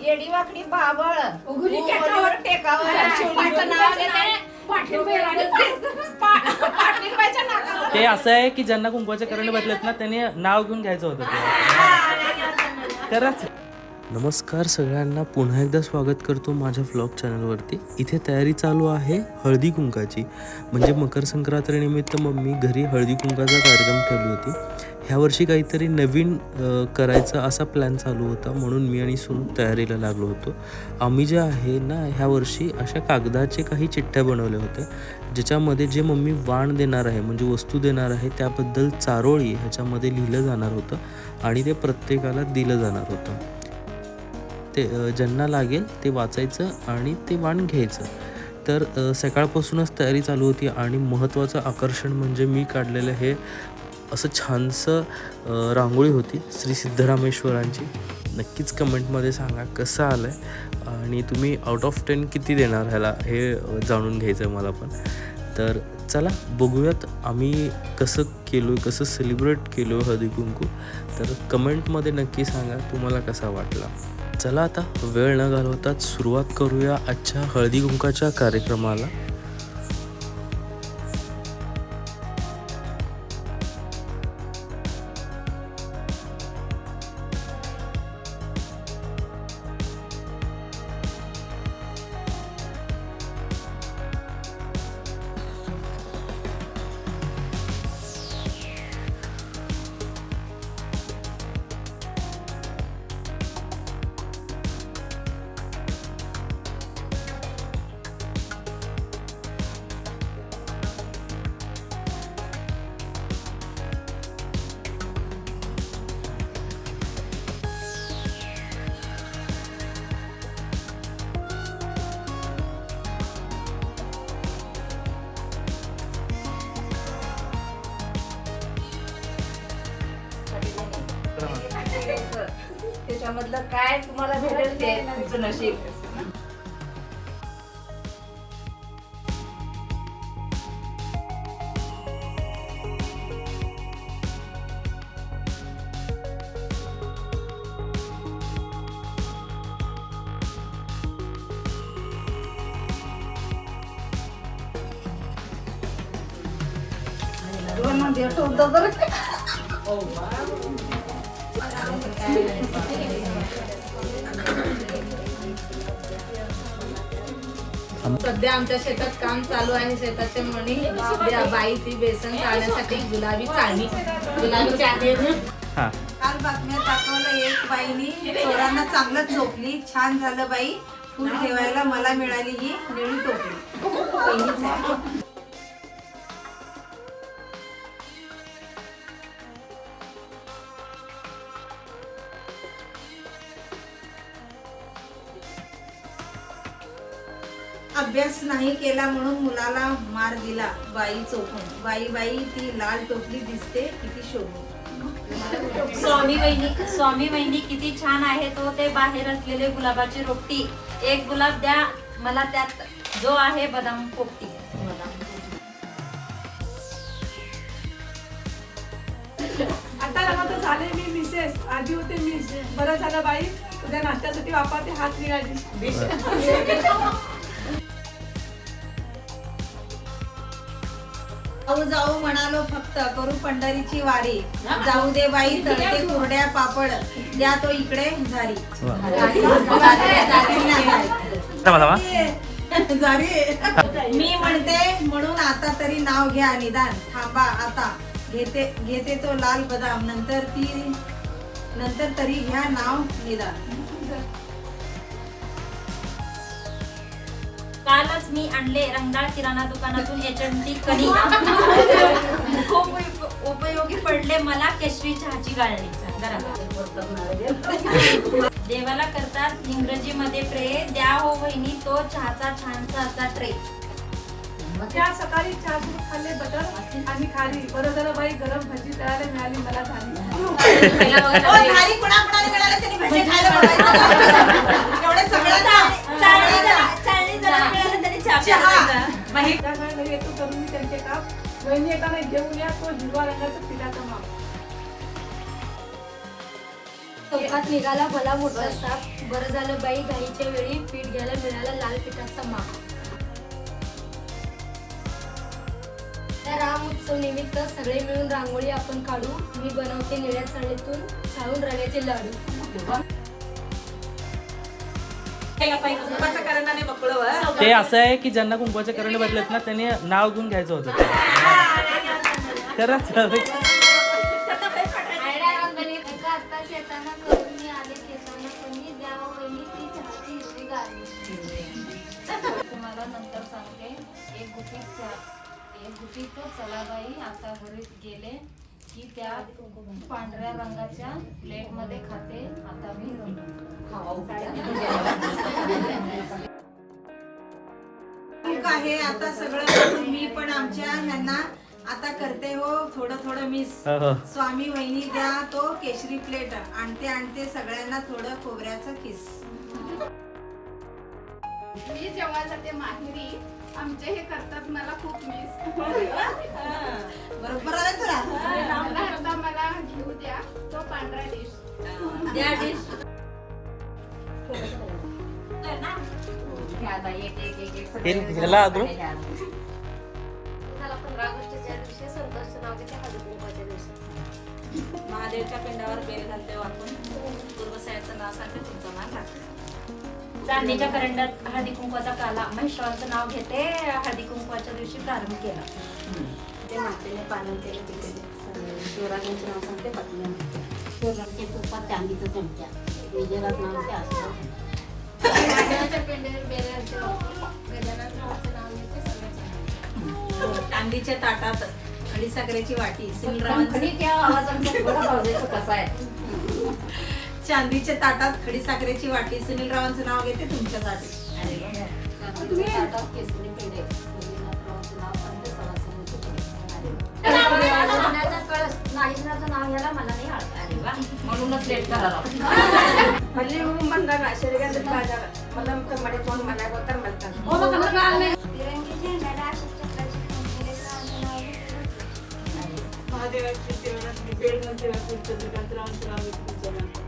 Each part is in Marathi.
येडी वाकडी बाबळ. उघडी टेकावर. टेकावर शिवण्याचं नाव घेते पा- पाटीलबाईच्या नाकावर. ते असं आहे की ज्यांना कुंकवाचे करंट बदलत ना त्यांनी नाव घेऊन घ्यायचं होतं ते. खरंच. नमस्कार सगळ्यांना. पुन्हा एकदा स्वागत करतो माझ्या फ्लॉग चॅनलवरती इथे तयारी चालू आहे हळदी कुंकाची. म्हणजे मकर संक्रांतीनिमित्त मम्मी घरी हळदी कुंकाचा कार्यक्रम ठेवली होती. ह्या वर्षी काहीतरी नवीन करायचा असा प्लॅन चालू होता म्हणून मी आणि सून तयारीला लागलो होतो. आम्ही जे आहे ना ह्या वर्षी अशा कागदाचे काही चिठ्ठ्या बनवल्या होत्या. ज्याच्यामध्ये जे मम्मी वाण देणार आहे म्हणजे वस्तू देणार आहे त्याबद्दल चारोळी ह्याच्यामध्ये लिहिलं जाणार होतं आणि ते प्रत्येकाला दिलं जाणार होतं. ते ज्यांना लागेल ते वाचायचं आणि ते वाण घ्यायचं. तर सकाळपासूनच तयारी चालू होती आणि महत्त्वाचं आकर्षण म्हणजे मी काढलेलं हे असं छानसं रांगोळी होती श्री सिद्धरामेश्वरांची. नक्कीच कमेंटमध्ये सांगा कसं आलं आहे आणि तुम्ही आउट ऑफ टेन किती देणार ह्याला हे जाणून घ्यायचं आहे मला पण. तर चला बघूयात आम्ही कसं केलो आहे कसं सेलिब्रेट केलो हळदी कुंकू. तर कमेंटमध्ये नक्की सांगा तुम्हाला कसा वाटला? चला आता वेळ न घालवताच सुरुवात करूया आजच्या हळदी कुंकाच्या कार्यक्रमाला. त्याच्यामधलं काय तुम्हाला भेटेल ते तुमचं नशीब. दोन देतो तर सध्या आमच्या शेतात काम चालू आहे. शेताचे मणी द्या बाई ती बेसन चालण्यासाठी गुलाबी चाळणी. गुलाबी चाळणी. हां. काल बातम्यात दाखवलं एक बाईनी चोरांना चांगलंच झोपली. छान झालं बाई. फुल ठेवायला मला मिळाली ही निळी टोपली. अभ्यास नाही केला म्हणून मुलाला मार दिला बाई चोखून बाई बाई ती लाल टोपली दिसते किती शोभून स्वामी वहिनी स्वामी वहिनी किती छान आहे तो ते बाहेर असलेले गुलाबाची रोपटी. एक गुलाब द्या मला त्यात जो आहे बदाम पोपटी. आता झाले मी मिसेस आधी होते मिस बरं झालं बाई. उद्या नाश्त्यासाठी वापरते हात निघाली. जाऊ जाऊ म्हणालो फक्त करू पंढरीची वारी. जाऊ दे बाई तळते कोरड्या पापड. द्या तो इकडे झारी. झारी. मी म्हणते म्हणून आता तरी नाव घ्या निदान. थांबा आता. घेते घेते तो लाल बदाम. नंतर ती नंतर तरी घ्या नाव निदान. कालच मी आणले रंगाळ किराणा दुकानातून एच एम टी कणी खूप उप- उपयोगी पडले मला केशरी चहाची गाळणी. देवाला करतात इंग्रजीमध्ये प्रे द्या हो वहिनी तो चहाचा छानसा असा ट्रे त्या सकाळी चहा सुरू खाल्ले बटर आणि खाली बरं झालं बाई गरम भजी तयार मिळाली मला झाली कुणाकुणाला मिळालं? त्यांनी भजी खायला घरी येतो मी त्यांचे काम येताना घेऊन या तो हिरवा रंगाचा पिलाचा माप चौकात निघाला भला मोठा साप बरं झालं बाई घाईच्या वेळी पीठ घ्यायला मिळाला लाल पिठाचा माप त्या राम उत्सव निमित्त सगळे मिळून रांगोळी आपण काढू. मी बनवते निळ्या चाळीतून छाळून रव्याचे लाडू. ते असं आहे की ज्यांना कुंकवाचे करंडे भेटलेत ना त्यांनी नाव घेऊन घ्यायचं होतं. खरंच. तुम्हाला नंतर सांगते एक गुपित एक गुपित आता घरी गेले. की त्या पांढऱ्या रंगाच्या प्लेटमध्ये खाते. आता मी आहे आता सगळं मी पण आमच्या ह्यांना आता करते हो. थोडं थोडं मिस हो, हो. स्वामी वहिनी द्या तो केशरी प्लेट आणते आणते सगळ्यांना थोडं खोबऱ्याचं किस मी जेव्हा जाते माहेरी आमचे हे करतात मला खूप मिस बरोबर आहे तुला मला आता मला घेऊ द्या तो पांढरा डिश द्या डिश अद्रक? झाला पंधरा ऑगस्टच्या दिवशी संतोषचं नाव घेते हळदी कुंकवाच्या दिवशी. महादेवच्या पिंडावर बेल घालते वाकून. पूर्वसायाचं नाव सांगते तुमचं नाव. टाकते चांदीच्या करंड्यात हळदी कुंकवाचा काला महेश्वराचं नाव घेते हळदी कुंकवाच्या दिवशी प्रारंभ केला. ते मातेने पालन केले तिथे. शिवराजांचे नाव सांगते पत्नी शिवराजचे तुपात चांदीचं चमचा. विजयराज नाव ते असतं चांदीच्या ताटात खडी साखरेची वाटी. सुनीलरावांचं त्या आवाजांचा कसा आहे? चांदीच्या ताटात खडी साखरेची वाटी. सुनीलरावांचं नाव घेते तुमच्यासाठी म्हणूनच लेट करायला ना मला कोण मला म्हणतात तिरंगी झेंड्याला अशोक चक्राची कंपनी नावाचं नाव घेते महादेवाची वाकून चंद्रकांतरावांचं नाव घेते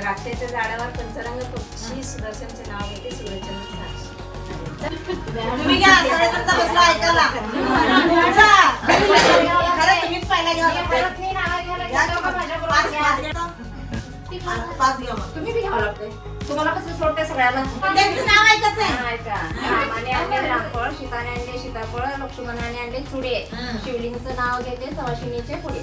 द्राक्षाच्या झाडावर पंचरंग पक्षी सुदर्शनचे नाव घेते सुदर्शन साक्षी. तुम्ही घ्या सगळे तुमचा बसला ऐकायला. तुमचा. खरं तुम्हीच पहिला घ्या घ्या की मग. पाच पाच घ्या. पाच घ्या मग. तुम्ही बी घ्यावं लागते तुम्हाला कसं सोडते सगळ्याला त्यांचं नाव ऐकत नाही. नाही का? रामाने आणले रामफळ सीताने आणले सीताफळ लक्ष्मणाने आणले चुडे. शिवलिंगचं नाव घेते सवाशिनीचे पुढे.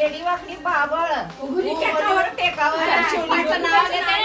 येडी वाकडी बाबळ. उघडी टेकावर. टेकावर शिवलीचं नाव घेते.